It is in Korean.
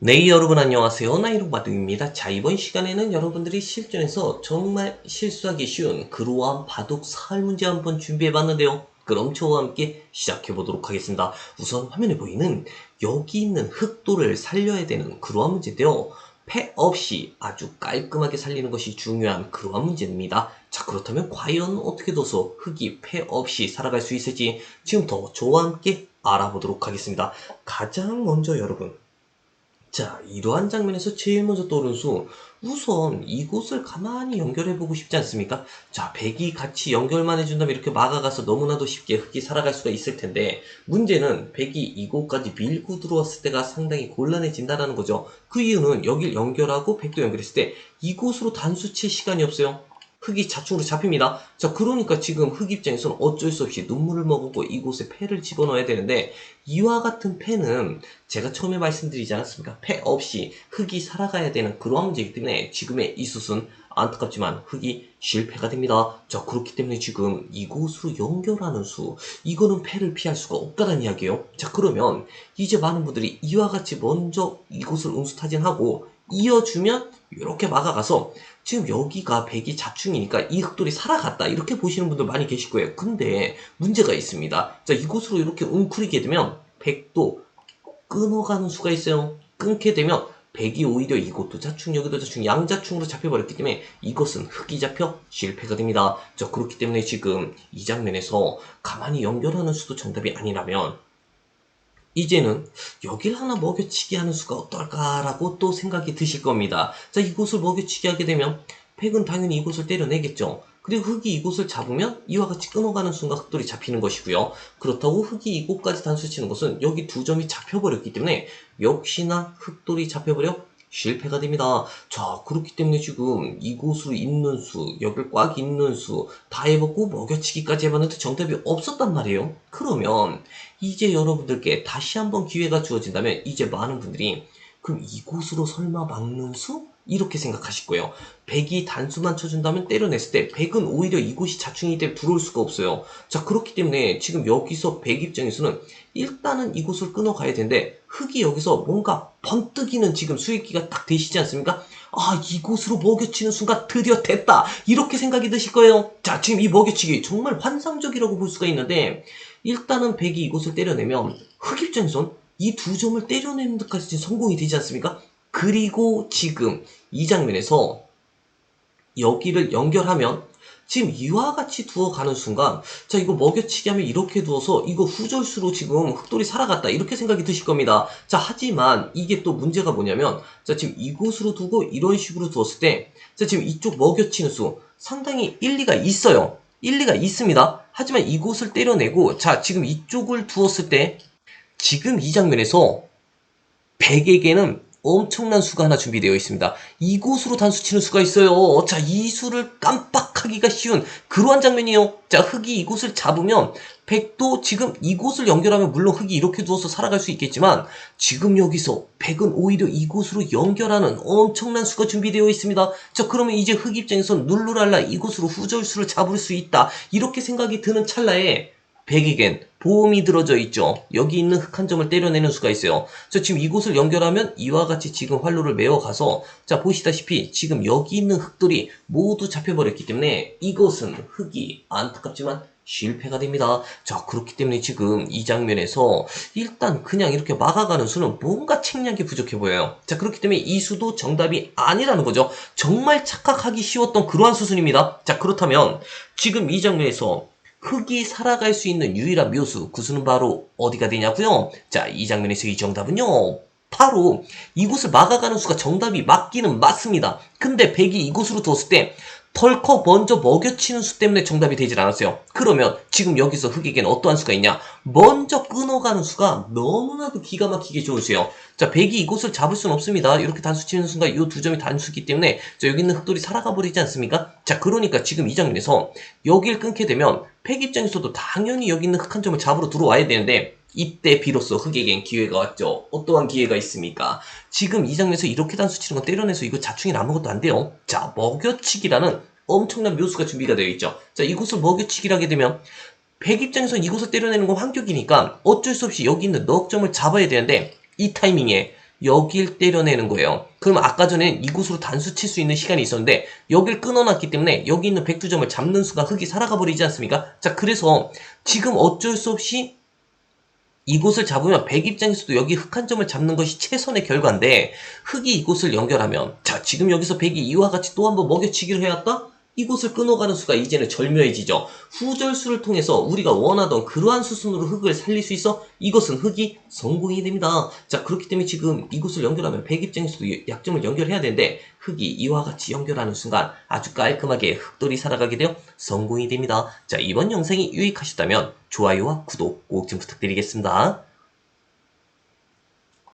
네, 여러분 안녕하세요. 나이로바둑입니다. 자, 이번 시간에는 여러분들이 실전에서 정말 실수하기 쉬운 그로한 바둑 사활 문제 한번 준비해 봤는데요. 그럼 저와 함께 시작해 보도록 하겠습니다. 우선 화면에 보이는 여기 있는 흑도를 살려야 되는 그로한 문제인데요. 패 없이 아주 깔끔하게 살리는 것이 중요한 그러한 문제입니다. 자, 그렇다면 과연 어떻게 둬서 흑이 패 없이 살아갈 수 있을지 지금부터 저와 함께 알아보도록 하겠습니다. 가장 먼저 여러분, 자, 이러한 장면에서 제일 먼저 떠오르는 수, 우선 이곳을 가만히 연결해보고 싶지 않습니까? 자, 백이 같이 연결만 해준다면 이렇게 막아가서 너무나도 쉽게 흑이 살아갈 수가 있을 텐데, 문제는 백이 이곳까지 밀고 들어왔을 때가 상당히 곤란해진다는 거죠. 그 이유는 여길 연결하고 백도 연결했을 때, 이곳으로 단수 칠 시간이 없어요. 흑이 자충으로 잡힙니다. 자, 그러니까 지금 흑 입장에서는 어쩔 수 없이 눈물을 머금고 이곳에 패를 집어넣어야 되는데, 이와 같은 패는 제가 처음에 말씀드리지 않았습니까? 패 없이 흑이 살아가야 되는 그러한 문제이기 때문에 지금의 이 숫은 안타깝지만 흑이 실패가 됩니다. 자, 그렇기 때문에 지금 이곳으로 연결하는 수, 이거는 패를 피할 수가 없다는 이야기예요. 자, 그러면 이제 많은 분들이 이와 같이 먼저 이곳을 응수타진하고 이어주면 이렇게 막아가서 지금 여기가 백이 자충이니까 이 흑돌이 살아갔다 이렇게 보시는 분들 많이 계실 거예요. 근데 문제가 있습니다. 자 이곳으로 이렇게 웅크리게 되면 백도 끊어가는 수가 있어요. 끊게 되면 백이 오히려 이곳도 자충 여기도 자충 양자충으로 잡혀버렸기 때문에 이것은 흑이 잡혀 실패가 됩니다. 자 그렇기 때문에 지금 이 장면에서 가만히 연결하는 수도 정답이 아니라면 이제는 여길 하나 먹여치기 하는 수가 어떨까라고 또 생각이 드실 겁니다. 자, 이곳을 먹여치기 하게 되면 팩은 당연히 이곳을 때려내겠죠. 그리고 흑이 이곳을 잡으면 이와 같이 끊어가는 순간 흑돌이 잡히는 것이고요. 그렇다고 흑이 이곳까지 단수치는 것은 여기 두 점이 잡혀버렸기 때문에 역시나 흑돌이 잡혀버려 실패가 됩니다. 자, 그렇기 때문에 지금 이곳으로 있는 수, 여길 꽉 있는 수, 다 해보고 먹여치기까지 해봤는데 정답이 없었단 말이에요. 그러면 이제 여러분들께 다시 한번 기회가 주어진다면 이제 많은 분들이 그럼 이곳으로 설마 막는 수? 이렇게 거예요. 백이 단수만 쳐준다면 때려냈을 때 백은 오히려 이곳이 자충이기 때문에 들어올 수가 없어요. 자 그렇기 때문에 지금 여기서 백 입장에서는 일단은 이곳을 끊어가야 되는데 흑이 여기서 뭔가 번뜩이는 지금 수익기가 딱 되시지 않습니까? 아 이곳으로 먹여치는 순간 드디어 됐다 이렇게 생각이 드실 거예요. 자 지금 이 먹여치기 정말 환상적이라고 볼 수가 있는데 일단은 백이 이곳을 때려내면 흑 입장에선 이 두 점을 때려내는 데까지 성공이 되지 않습니까? 그리고 지금 이 장면에서 여기를 연결하면 지금 이와 같이 두어가는 순간 자 이거 먹여치기 하면 이렇게 두어서 이거 후절수로 지금 흑돌이 살아갔다. 이렇게 생각이 드실 겁니다. 자 하지만 이게 또 문제가 뭐냐면 자 지금 이곳으로 두고 이런 식으로 두었을 때 자 지금 이쪽 먹여치는 수 상당히 일리가 있어요. 일리가 있습니다. 하지만 이곳을 때려내고 자 지금 이쪽을 두었을 때 지금 이 장면에서 백에게는 엄청난 수가 하나 준비되어 있습니다. 이곳으로 단수 치는 수가 있어요. 자, 이 수를 깜빡하기가 쉬운 그러한 장면이에요. 자, 흑이 이곳을 잡으면 백도 지금 이곳을 연결하면 물론 흑이 이렇게 두어서 살아갈 수 있겠지만 지금 여기서 백은 오히려 이곳으로 연결하는 엄청난 수가 준비되어 있습니다. 자, 그러면 이제 흑 입장에선 눌루랄라 이곳으로 후절수를 잡을 수 있다. 이렇게 생각이 드는 찰나에 백에겐 보험이 들어져 있죠. 여기 있는 흑한 점을 때려내는 수가 있어요. 자, 지금 이곳을 연결하면 이와 같이 지금 활로를 메어가서 자, 보시다시피 지금 여기 있는 흑들이 모두 잡혀버렸기 때문에 이것은 흑이 안타깝지만 실패가 됩니다. 자, 그렇기 때문에 지금 이 장면에서 일단 그냥 이렇게 막아가는 수는 뭔가 책략이 부족해 보여요. 자, 그렇기 때문에 이 수도 정답이 아니라는 거죠. 정말 착각하기 쉬웠던 그러한 수순입니다. 자, 그렇다면 지금 이 장면에서 흑이 살아갈 수 있는 유일한 묘수 그 수는 바로 어디가 되냐고요? 자, 이 장면에서 이 정답은요. 바로 이곳을 막아가는 수가 정답이 맞기는 맞습니다. 근데 백이 이곳으로 뒀을 때 덜컥 먼저 먹여치는 수 때문에 정답이 되질 않았어요. 그러면 지금 여기서 흑에게는 어떠한 수가 있냐? 먼저 끊어가는 수가 너무나도 기가 막히게 좋은 수예요. 자, 백이 이곳을 잡을 수는 없습니다. 이렇게 단수 치는 순간 이 두 점이 단수기 때문에 자, 여기 있는 흑돌이 살아가 버리지 않습니까? 자, 그러니까 지금 이 장면에서 여길 끊게 되면 백 입장에서도 당연히 여기 있는 흑 한 점을 잡으러 들어와야 되는데 이때 비로소 흑에겐 기회가 왔죠. 어떠한 기회가 있습니까? 지금 이 장면에서 이렇게 단수 치는 건 때려내서 이거 자충이 아무것도 안 돼요. 자, 먹여치기라는 엄청난 묘수가 준비가 되어 있죠. 자, 이곳을 먹여치기를 하게 되면 백 입장에서 이곳을 때려내는 건 환격이니까 어쩔 수 없이 여기 있는 넉점을 잡아야 되는데 이 타이밍에 여길 때려내는 거예요. 그럼 아까 전엔 이곳으로 단수 칠 수 있는 시간이 있었는데 여길 끊어놨기 때문에 여기 있는 백두점을 잡는 순간 흙이 살아가 버리지 않습니까? 자 그래서 지금 어쩔 수 없이 이곳을 잡으면 백 입장에서도 여기 흙 한 점을 잡는 것이 최선의 결과인데 흙이 이곳을 연결하면 자 지금 여기서 백이 이와 같이 또 한번 먹여치기를 해왔다? 이곳을 끊어가는 수가 이제는 절묘해지죠. 후절수를 통해서 우리가 원하던 그러한 수순으로 흙을 살릴 수 있어 이것은 흙이 성공이 됩니다. 자 그렇기 때문에 지금 이곳을 연결하면 백 입장에서도 약점을 연결해야 되는데 흙이 이와 같이 연결하는 순간 아주 깔끔하게 흙돌이 살아가게 되어 성공이 됩니다. 자 이번 영상이 유익하셨다면 좋아요와 구독 꼭 좀 부탁드리겠습니다.